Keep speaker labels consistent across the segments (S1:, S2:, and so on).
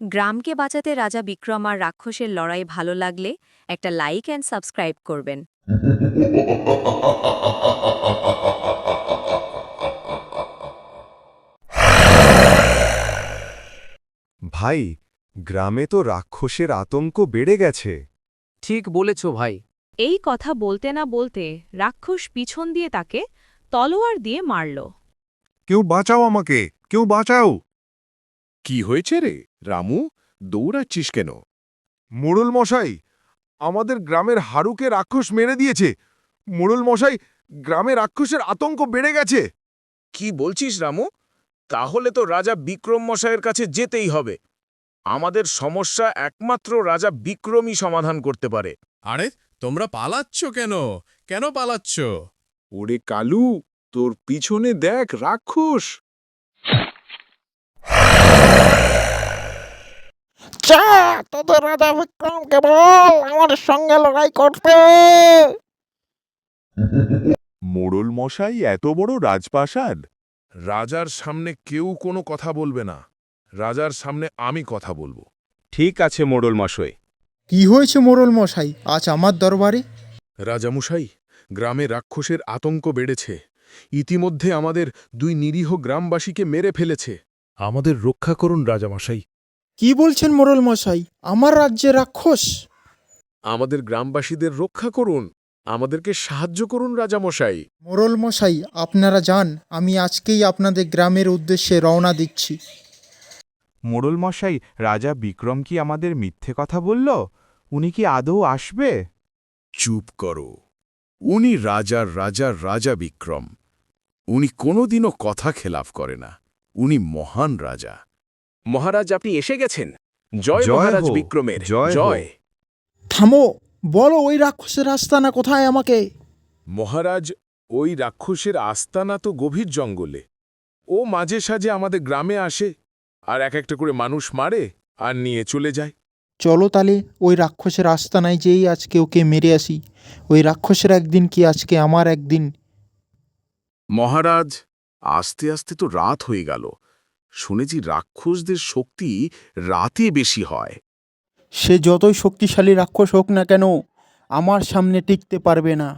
S1: গ্রামকে বাঁচাতে রাজা বিক্রম আর রাক্ষসের লড়াই ভালো লাগলে একটা লাইক অ্যান্ড সাবস্ক্রাইব করবেন।
S2: ভাই গ্রামে তো রাক্ষসের আতঙ্ক বেড়ে গেছে।
S3: ঠিক বলেছ ভাই।
S1: এই কথা বলতে না বলতে রাক্ষস পিছন দিয়ে তাকে তলোয়ার দিয়ে মারল।
S4: কেউ বাঁচাও আমাকে কেউ বাঁচাও।
S5: কি হয়েছে রে? রামু দৌড়াচ্ছিস কেন?
S4: মোড়ল মশাই আমাদের গ্রামের হারুকে রাক্ষস মেরে দিয়েছে। মোড়ল মশাই গ্রামে রাক্ষসের আতঙ্ক বেড়ে গেছে।
S5: কি বলছিস রামু? তাহলে তো রাজা বিক্রম মশাইয়ের কাছে যেতেই হবে। আমাদের সমস্যা একমাত্র রাজা বিক্রমই সমাধান করতে পারে।
S6: আরে তোমরা পালাচ্ছ কেন? কেন পালাচ্ছ?
S4: ওরে কালু তোর পিছনে দেখ রাক্ষস।
S7: চা তোদের রাজা বিক্রমকে বল আমার সঙ্গে লড়াই করবে।
S4: মোড়ল মশাই এত বড় রাজপ্রাসাদ?
S5: রাজার সামনে কেউ কোনো কথা বলবে না। রাজার সামনে আমি কথা বলব।
S2: ঠিক আছে মোড়ল মশাই।
S8: কি হয়েছে মোড়ল মশাই? আজ আমার দরবারে?
S5: রাজামশাই গ্রামে রাক্ষসের আতঙ্ক বেড়েছে। ইতিমধ্যে আমাদের দুই নিরীহ গ্রামবাসীকে মেরে ফেলেছে। আমাদের রক্ষা করুন রাজামশাই।
S8: কি বলছেন মোড়ল মশাই? আমার রাজ্যে রাক্ষস।
S5: আমাদের গ্রামবাসীদের রক্ষা করুন। আমাদেরকে সাহায্য করুন রাজামশাই।
S8: মোড়ল মশাই আপনারা যান আমি আজকেই আপনাদের গ্রামের উদ্দেশ্যে রওনা দিচ্ছি।
S2: মোড়ল মশাই রাজা বিক্রম কি আমাদের মিথ্যে কথা বলল? উনি কি আদৌ আসবে?
S5: চুপ করো। উনি রাজার রাজার রাজা বিক্রম। উনি কোনোদিনও কথা খেলাফ করে না। উনি মহান রাজা। মহারাজ আপনি এসে গেছেন। জয় মহারাজ বিক্রমের।
S2: জয়
S5: জয়।
S8: থামো বলো ওই রাক্ষসের আস্তানা কোথায় আমাকে?
S5: মহারাজ ওই রাক্ষসের আস্তানা তো গভীর জঙ্গলে। ও মাঝে সাঝে আমাদের গ্রামে আসে আর এক একটা করে মানুষ মারে আর নিয়ে চলে যায়।
S8: চলো তালে ওই রাক্ষসের আস্তানায় যেই আজকে ওকে মেরে আসি। ওই রাক্ষসের একদিন কি আজকে আমার একদিন?
S5: মহারাজ আস্তে আস্তে তো রাত হয়ে গেল। শুনেছি রাক্ষসদের শক্তি রাতে বেশি হয়।
S8: সে যতই শক্তিশালী রাক্ষস হোক না কেন আমার সামনে টিকতে পারবে না।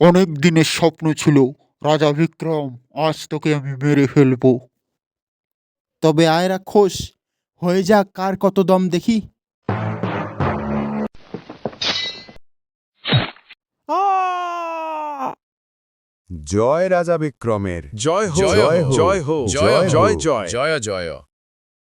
S8: অনেক দিনের স্বপ্ন ছিল রাজা বিক্রম আজ তোকে আমি মেরে ফেলব। তবে আয় রাক্ষস হয়ে যাক কার কত দম দেখি।
S2: জয় রাজা বিক্রমের।
S5: জয়
S6: জয়
S5: জয় হো,
S6: জয়
S5: জয়
S6: জয়
S5: জয়
S6: জয় জয়।